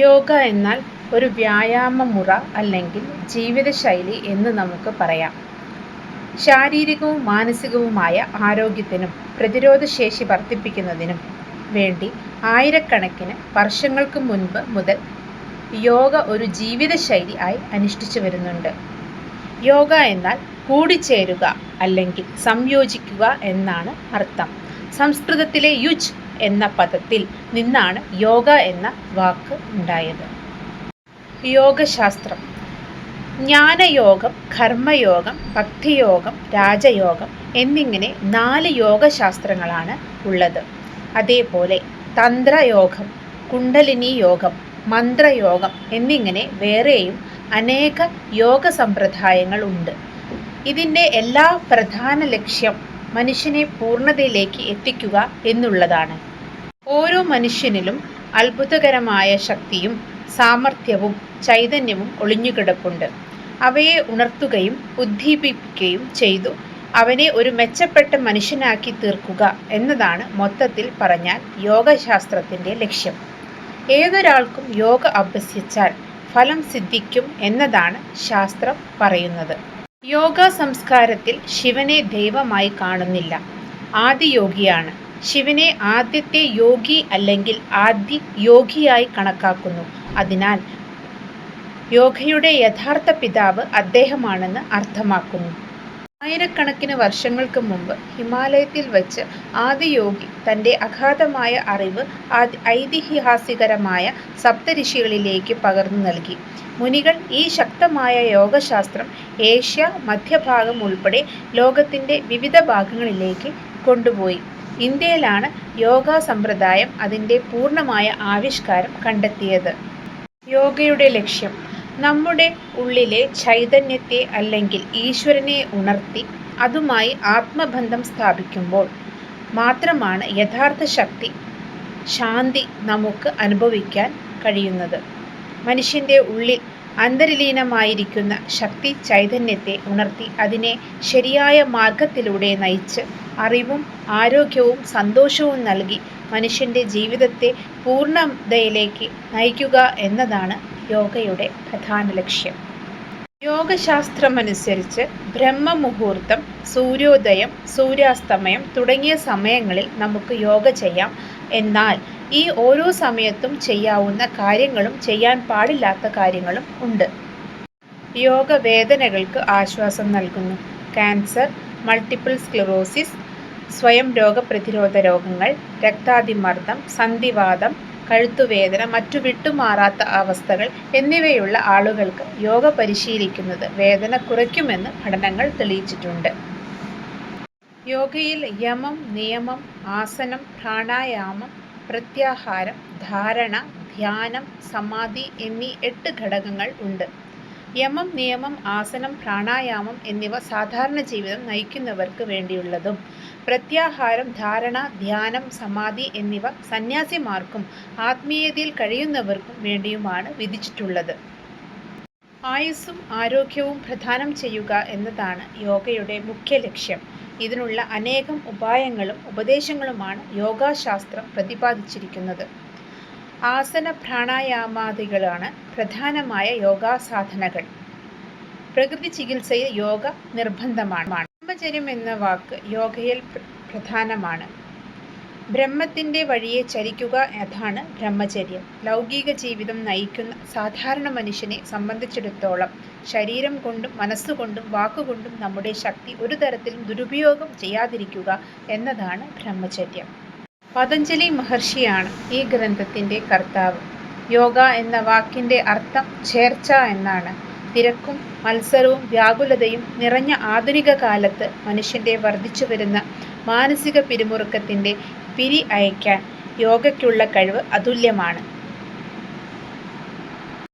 യോഗ എന്നാൽ ഒരു വ്യായാമ മുറ അല്ലെങ്കിൽ ജീവിതശൈലി എന്ന് നമുക്ക് പറയാം. ശാരീരികവും മാനസികവുമായ ആരോഗ്യത്തിനും പ്രതിരോധശേഷി വർദ്ധിപ്പിക്കുന്നതിനും വേണ്ടി ആയിരക്കണക്കിന് വർഷങ്ങൾക്ക് മുൻപ് മുതൽ യോഗ ഒരു ജീവിതശൈലി ആയി അനുഷ്ഠിച്ചു വരുന്നുണ്ട്. യോഗ എന്നാൽ കൂടിച്ചേരുക അല്ലെങ്കിൽ സംയോജിക്കുക എന്നാണ് അർത്ഥം. സംസ്കൃതത്തിലെ യുജ് എന്ന പദത്തിൽ നിന്നാണ് യോഗ എന്ന വാക്ക് ഉണ്ടായത്. യോഗശാസ്ത്രം. ജ്ഞാനയോഗം കർമ്മയോഗം ഭക്തിയോഗം രാജയോഗം എന്നിങ്ങനെ നാല് യോഗശാസ്ത്രങ്ങളാണ് ഉള്ളത്. അതേപോലെ തന്ത്രയോഗം കുണ്ടലിനി യോഗം മന്ത്രയോഗം എന്നിങ്ങനെ വേറെയും അനേക യോഗ സമ്പ്രദായങ്ങൾ ഉണ്ട്. ഇതിന്റെ എല്ലാ പ്രധാന ലക്ഷ്യം മനുഷ്യനെ പൂർണതയിലേക്ക് എത്തിക്കുക എന്നുള്ളതാണ്. ഓരോ മനുഷ്യനിലും അത്ഭുതകരമായ ശക്തിയും സാമർഥ്യവും ചൈതന്യവും ഒളിഞ്ഞുകിടപ്പുണ്ട്. അവയെ ഉണർത്തുകയും ഉദ്ദീപിപ്പിക്കുകയും ചെയ്തു. അവനെ ഒരു മെച്ചപ്പെട്ട മനുഷ്യനാക്കി തീർക്കുക എന്നതാണ് മൊത്തത്തിൽ പറഞ്ഞാൽ യോഗശാസ്ത്രത്തിന്റെ ലക്ഷ്യം. ഏതൊരാൾക്കും യോഗ അഭ്യസിച്ചാൽ ഫലം സിദ്ധിക്കും എന്നതാണ് ശാസ്ത്രം പറയുന്നത്. യോഗ സംസ്കാരത്തിൽ ശിവനെ ദൈവമായി കാണുന്നില്ല. ആദിയോഗിയാണ്. ശിവനെ ആദ്യത്തെ യോഗി അല്ലെങ്കിൽ ആദ്യ യോഗിയായി കണക്കാക്കുന്നു. അതിനാൽ യോഗയുടെ യഥാർത്ഥ പിതാവ് അദ്ദേഹമാണെന്ന് അർത്ഥമാക്കുന്നു. ആയിരക്കണക്കിന് വർഷങ്ങൾക്ക് മുമ്പ് ഹിമാലയത്തിൽ വച്ച് ആദിയോഗി തന്റെ അഗാധമായ അറിവ് ഐതിഹാസികരമായ സപ്തഋഷികളിലേക്ക് പകർന്നു നൽകി. മുനികൾ ഈ ശക്തമായ യോഗശാസ്ത്രം ഏഷ്യ മധ്യഭാഗം ഉൾപ്പെടെ ലോകത്തിന്റെ വിവിധ ഭാഗങ്ങളിലേക്ക് കൊണ്ടുപോയി. ഇന്ത്യയിലാണ് യോഗ സമ്പ്രദായം അതിന്റെ പൂർണമായ ആവിഷ്കാരം കണ്ടെത്തിയത്. യോഗയുടെ ലക്ഷ്യം നമ്മുടെ ഉള്ളിലെ ചൈതന്യത്തെ അല്ലെങ്കിൽ ഈശ്വരനെ ഉണർത്തി അതുമായി ആത്മബന്ധം സ്ഥാപിക്കുമ്പോൾ മാത്രമാണ് യഥാർത്ഥ ശക്തി ശാന്തി നമുക്ക് അനുഭവിക്കാൻ കഴിയുന്നത്. മനുഷ്യന്റെ ഉള്ളിൽ അന്തർലീനമായിരിക്കുന്ന ശക്തി ചൈതന്യത്തെ ഉണർത്തി അതിനെ ശരിയായ മാർഗത്തിലൂടെ നയിച്ച് അറിവും ആരോഗ്യവും സന്തോഷവും നൽകി മനുഷ്യന്റെ ജീവിതത്തെ പൂർണതയിലേക്ക് നയിക്കുക എന്നതാണ് യോഗയുടെ പ്രധാന ലക്ഷ്യം. യോഗശാസ്ത്രമനുസരിച്ച് ബ്രഹ്മമുഹൂർത്തം സൂര്യോദയം സൂര്യാസ്തമയം തുടങ്ങിയ സമയങ്ങളിൽ നമുക്ക് യോഗ ചെയ്യാം. എന്നാൽ ഈ ഓരോ സമയത്തും ചെയ്യാവുന്ന കാര്യങ്ങളും ചെയ്യാൻ പാടില്ലാത്ത കാര്യങ്ങളും ഉണ്ട്. യോഗ വേദനകൾക്ക് ആശ്വാസം നൽകുന്നു. ക്യാൻസർ മൾട്ടിപ്പിൾ സ്ക്ലിറോസിസ് സ്വയം രോഗപ്രതിരോധ രോഗങ്ങൾ രക്താതിമർദ്ദം സന്ധിവാദം കഴുത്തുവേദന മറ്റു വിട്ടുമാറാത്ത അവസ്ഥകൾ എന്നിവയുള്ള ആളുകൾക്ക് യോഗ പരിശീലിക്കുന്നത് വേദന കുറയ്ക്കുമെന്ന് പഠനങ്ങൾ തെളിയിച്ചിട്ടുണ്ട്. യോഗയിൽ യമം നിയമം ആസനം പ്രാണായാമം പ്രത്യാഹാരം ധാരണ ധ്യാനം സമാധി എന്നീ എട്ട് ഘടകങ്ങൾ ഉണ്ട്. യമം നിയമം ആസനം പ്രാണായാമം എന്നിവ സാധാരണ ജീവിതം നയിക്കുന്നവർക്ക് വേണ്ടിയുള്ളതും പ്രത്യാഹാരം ധാരണ ധ്യാനം സമാധി എന്നിവ സന്യാസിമാർക്കും ആത്മീയതയിൽ കഴിയുന്നവർക്കും വേണ്ടിയുമാണ് വിധിച്ചിട്ടുള്ളത്. ആയുസ്സും ആരോഗ്യവും പ്രദാനം ചെയ്യുക എന്നതാണ് യോഗയുടെ മുഖ്യ ലക്ഷ്യം. ഇതിനുള്ള അനേകം ഉപായങ്ങളും ഉപദേശങ്ങളുമാണ് യോഗാശാസ്ത്രം പ്രതിപാദിച്ചിരിക്കുന്നത്. ആസന പ്രാണായാമാദികളാണ് പ്രധാനമായ യോഗാസാധനകൾ. പ്രകൃതി ചികിത്സയിൽ യോഗ നിർബന്ധമാണ്. ബ്രഹ്മചര്യം എന്ന വാക്ക് യോഗയിൽ പ്രധാനമാണ്. ബ്രഹ്മത്തിന്റെ വഴിയെ ചരിക്കുക അതാണ് ബ്രഹ്മചര്യം. ലൗകിക ജീവിതം നയിക്കുന്ന സാധാരണ മനുഷ്യനെ സംബന്ധിച്ചിടത്തോളം ശരീരം കൊണ്ടും മനസ്സുകൊണ്ടും വാക്കുകൊണ്ടും നമ്മുടെ ശക്തി ഒരു തരത്തിലും ദുരുപയോഗം ചെയ്യാതിരിക്കുക എന്നതാണ് ബ്രഹ്മചര്യം. പതഞ്ജലി മഹർഷിയാണ് ഈ ഗ്രന്ഥത്തിന്റെ കർത്താവ്. യോഗ എന്ന വാക്കിന്റെ അർത്ഥം ചേർച്ച എന്നാണ്. തിരക്കും മത്സരവും വ്യാകുലതയും നിറഞ്ഞ ആധുനിക കാലത്ത് മനുഷ്യന്റെ വർദ്ധിച്ചു വരുന്ന മാനസിക പിരിമുറുക്കത്തിന്റെ പിരി അയക്കാൻ യോഗയ്ക്കുള്ള കഴിവ് അതുല്യമാണ്.